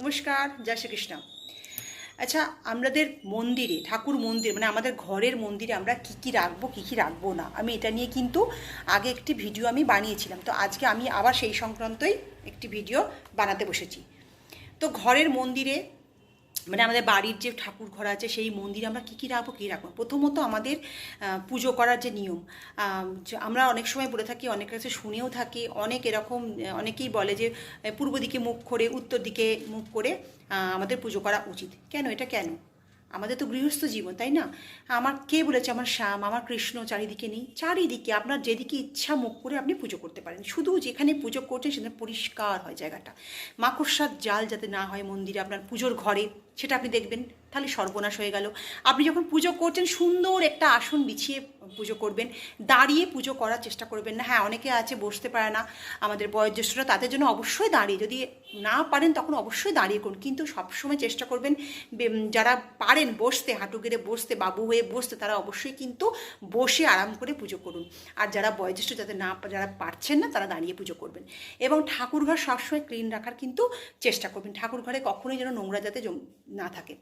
নমস্কার, জয় শ্রীকৃষ্ণ। আচ্ছা আমাদের মন্দিরে, ঠাকুর মন্দির মানে আমাদের ঘরের মন্দিরে আমরা কি কি রাখব, কি কি রাখব না? আমি এটা নিয়ে কিন্তু আগে একটি ভিডিও আমি বানিয়েছিলাম। তো আজকে আমি আবার সেই সংক্রান্তই একটি ভিডিও বানাতে বসেছি। তো ঘরের মন্দিরে মানে আমাদের বাড়ির যে ঠাকুর ঘর আছে, সেই মন্দিরে আমরা কী কী রাখব কী রাখব প্রথমত আমাদের পুজো করার যে নিয়ম আমরা অনেক সময় বলে থাকি, অনেক কাছে শুনেও থাকি, অনেক এরকম অনেকেই বলে যে পূর্ব দিকে মুখ করে, উত্তর দিকে মুখ করে আমাদের পুজো করা উচিত। কেন? এটা কেন? আমাদের তো গৃহস্থ জীবন, তাই না? আমার কে বলেছে আমার শ্যাম, আমার কৃষ্ণ চারিদিকে নেই? চারিদিকে আপনার যেদিকে ইচ্ছা মুখ করে আপনি পুজো করতে পারেন। শুধু যেখানে পুজো করছেন সেখানে পরিষ্কার হয় জায়গাটা। মাকড়সার জাল যাতে না হয় মন্দিরে আপনার পুজোর ঘরে। সেটা আপনি দেখবেন, তাহলে সর্বনাশ হয়ে গেল। আপনি যখন পুজো করছেন, সুন্দর একটা আসন বিছিয়ে পুজো করবেন, দাঁড়িয়ে পুজো করার চেষ্টা করবেন না। হ্যাঁ অনেকে আছে, বসতে পারে না। আমাদের বয়োজ্যেষ্ঠরা তাদের জন্য অবশ্যই দাঁড়িয়ে, যদি না পারেন তখন অবশ্যই দাঁড়িয়ে করুন। কিন্তু সবসময় চেষ্টা করবেন যারা পারেন বসতে, হাঁটু গেড়ে বসতে, বাবু হয়ে বসতে, তারা অবশ্যই কিন্তু বসে আরাম করে পুজো করুন। আর যারা বয়োজ্যেষ্ঠ যাতে না, যারা পারছেন না, তারা দাঁড়িয়ে পুজো করবেন। এবং ঠাকুরঘর সবসময় ক্লিন রাখার কিন্তু চেষ্টা করবেন। ঠাকুর ঘরে কখনোই যেন নোংরা যাতে না থাকে।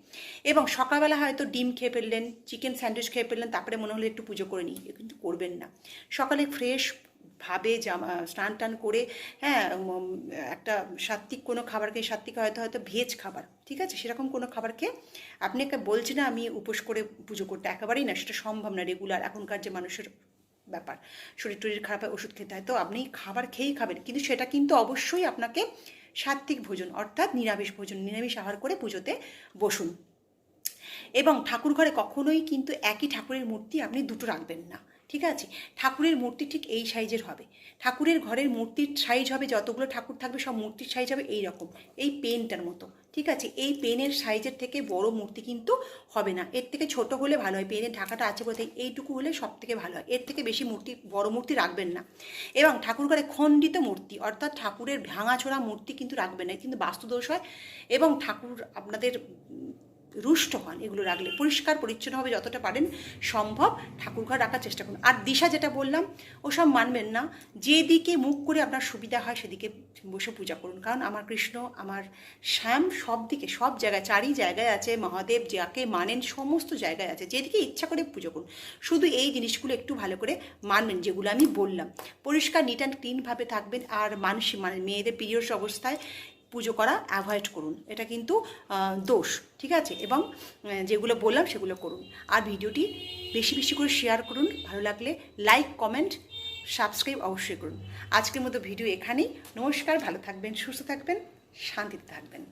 এবং সকালবেলা হয়তো ডিম খেয়ে ফেললেন চিকেন স্যান্ডউইচ খেয়ে ফেললেন, তারপরে মনে হলো একটু পুজো করে নিই, কিন্তু করবেন না। সকালে ফ্রেশ ভাবে জামা, স্নান টান করে হ্যাঁ একটা সাত্বিক কোনো খাবার খেয়ে, সাত্বিক হয়তো হয়তো ভেজ খাবার, ঠিক আছে? সেরকম কোনো খাবার খেয়ে আপনি একটা বলছি না আমি উপোস করে পুজো করতে, একেবারেই না, সেটা সম্ভব না রেগুলার এখনকার যে মানুষের ব্যাপার। শরীর টরীর খারাপ হয় ওষুধ খেতে হয়, তো আপনি খাবার খেয়েই খাবেন, কিন্তু সেটা কিন্তু অবশ্যই আপনাকে সাত্বিক ভোজন, অর্থাৎ নিরামিষ ভোজন, নিরামিষ আহার করে পুজোতে বসুন। এবং ঠাকুর ঘরে কখনোই কিন্তু একই ঠাকুরের মূর্তি আপনি দুটো রাখবেন না, ঠিক আছে? ঠাকুরের মূর্তি ঠিক এই সাইজের হবে। ঠাকুরের ঘরের মূর্তির সাইজ হবে, যতগুলো ঠাকুর থাকবে সব মূর্তির সাইজ হবে এই রকম, এই পেনটার মতো। ঠিক আছে, এই পেনের সাইজের থেকে বড় মূর্তি কিন্তু হবে না। এর থেকে ছোট হলে ভালো হয়, পেনের ঢাকাটা আছে বলতে এইটুকু হলে সব থেকে ভালো হয়। এর থেকে বেশি মূর্তি, বড় মূর্তি রাখবেন না। এবং ঠাকুরঘরে খণ্ডিত মূর্তি, অর্থাৎ ঠাকুরের ভাঙাছোড়া মূর্তি কিন্তু রাখবেন না কিন্তু বাস্তুদোষ হয়। এবং ঠাকুর আপনাদের রুষ্ট হন, এগুলো রাখলে পরিষ্কার পরিচ্ছন্নভাবে যতটা পারেন সম্ভব ঠাকুরঘর রাখার চেষ্টা করুন। আর দিশা যেটা বললাম ওসব মানবেন না। যেদিকে মুখ করে আপনার সুবিধা হয় সেদিকে বসে পূজা করুন। কারণ আমার কৃষ্ণ, আমার শ্যাম সব দিকে, সব জায়গায়, চারি জায়গায় আছে, মহাদেব যাকে মানেন সমস্ত জায়গায় আছে, যেদিকে ইচ্ছা করে পুজো করুন। শুধু এই জিনিসগুলো একটু ভালো করে মানবেন, যেগুলো আমি বললাম। পরিষ্কার নিট অ্যান্ড ক্লিনভাবে থাকবেন। আর মানুষ মানে মেয়েদের পিরিয়ডস অবস্থায় পুজো করা অ্যাভয়েড করুন। এটা কিন্তু দোষ, ঠিক আছে? এবং যেগুলো বললাম সেগুলো করুন। আর ভিডিওটি বেশি বেশি করে শেয়ার করুন। ভালো লাগলে লাইক কমেন্ট সাবস্ক্রাইব অবশ্যই করুন। আজকের মতো ভিডিও এখানেই। নমস্কার, ভালো থাকবেন, সুস্থ থাকবেন, শান্তিতে থাকবেন।